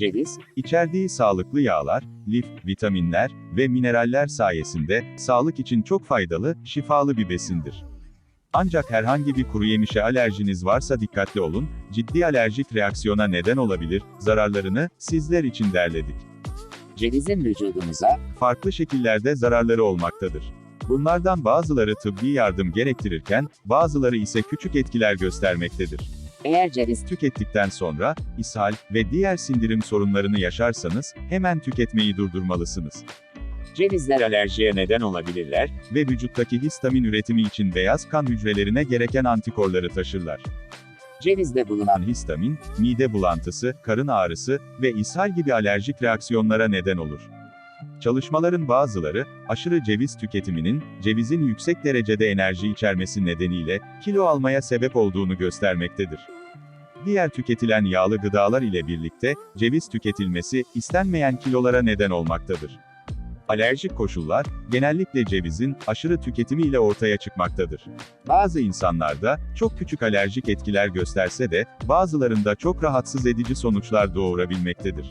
Ceviz, İçerdiği sağlıklı yağlar, lif, vitaminler ve mineraller sayesinde sağlık için çok faydalı, şifalı bir besindir. Ancak herhangi bir kuru yemişe alerjiniz varsa dikkatli olun, ciddi alerjik reaksiyona neden olabilir, zararlarını sizler için derledik. cevizin vücudumuza, Farklı şekillerde zararları olmaktadır. Bunlardan bazıları tıbbi yardım gerektirirken, bazıları ise küçük etkiler göstermektedir. Eğer ceviz Tükettikten sonra, ishal ve diğer sindirim sorunlarını yaşarsanız, hemen tüketmeyi durdurmalısınız. cevizler alerjiye neden olabilirler, Ve vücuttaki histamin üretimi için beyaz kan hücrelerine gereken antikorları taşırlar. cevizde bulunan Histamin, mide bulantısı, karın ağrısı ve ishal gibi alerjik reaksiyonlara neden olur. Çalışmaların bazıları, aşırı ceviz tüketiminin, cevizin yüksek derecede enerji içermesi nedeniyle, kilo almaya sebep olduğunu göstermektedir. Diğer tüketilen yağlı gıdalar ile birlikte, ceviz tüketilmesi, istenmeyen kilolara neden olmaktadır. Alerjik koşullar, genellikle cevizin, aşırı tüketimiyle ortaya çıkmaktadır. Bazı insanlarda, çok küçük alerjik etkiler gösterse de, bazılarında çok rahatsız edici sonuçlar doğurabilmektedir.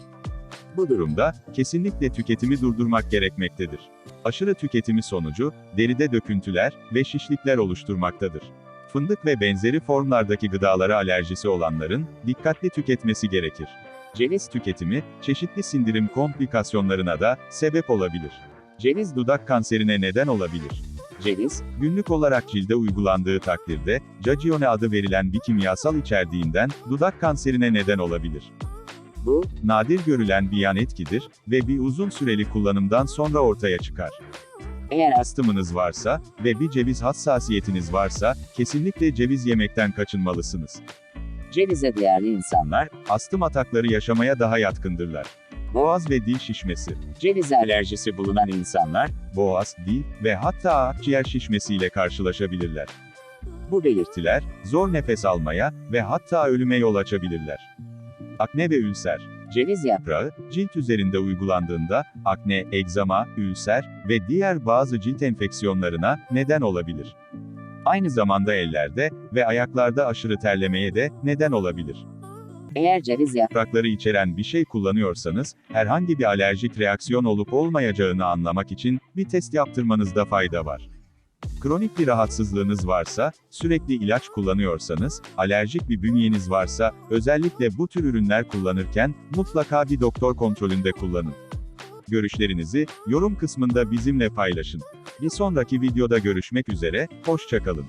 Bu durumda, kesinlikle tüketimi durdurmak gerekmektedir. Aşırı tüketimi sonucu, deride döküntüler ve şişlikler oluşturmaktadır. Fındık ve benzeri formlardaki gıdalara alerjisi olanların, dikkatli tüketmesi gerekir. Ceviz tüketimi, çeşitli sindirim komplikasyonlarına da sebep olabilir. Ceviz dudak kanserine neden olabilir. ceviz, Günlük olarak cilde uygulandığı takdirde, Cagione adı verilen bir kimyasal içerdiğinden, dudak kanserine neden olabilir. Bu, Nadir görülen bir yan etkidir ve bir uzun süreli kullanımdan sonra ortaya çıkar. eğer Astımınız varsa ve bir ceviz hassasiyetiniz varsa, kesinlikle ceviz yemekten kaçınmalısınız. cevize duyarlı insanlar, Astım atakları yaşamaya daha yatkındırlar. Boğaz ve dil şişmesi. cevize alerjisi bulunan insanlar, Boğaz, dil ve hatta akciğer şişmesiyle karşılaşabilirler. bu belirti, belirtiler, zor nefes almaya ve hatta ölüme yol açabilirler. Akne ve ülser. ceviz yaprağı, cilt üzerinde uygulandığında, akne, egzama, ülser ve diğer bazı cilt enfeksiyonlarına neden olabilir. Aynı zamanda ellerde ve ayaklarda aşırı terlemeye de neden olabilir. eğer ceviz Yaprakları içeren bir şey kullanıyorsanız, herhangi bir alerjik reaksiyon olup olmayacağını anlamak için bir test yaptırmanızda fayda var. Kronik bir rahatsızlığınız varsa, sürekli ilaç kullanıyorsanız, alerjik bir bünyeniz varsa, özellikle bu tür ürünler kullanırken, mutlaka bir doktor kontrolünde kullanın. Görüşlerinizi, yorum kısmında bizimle paylaşın. Bir sonraki videoda görüşmek üzere, hoşçakalın.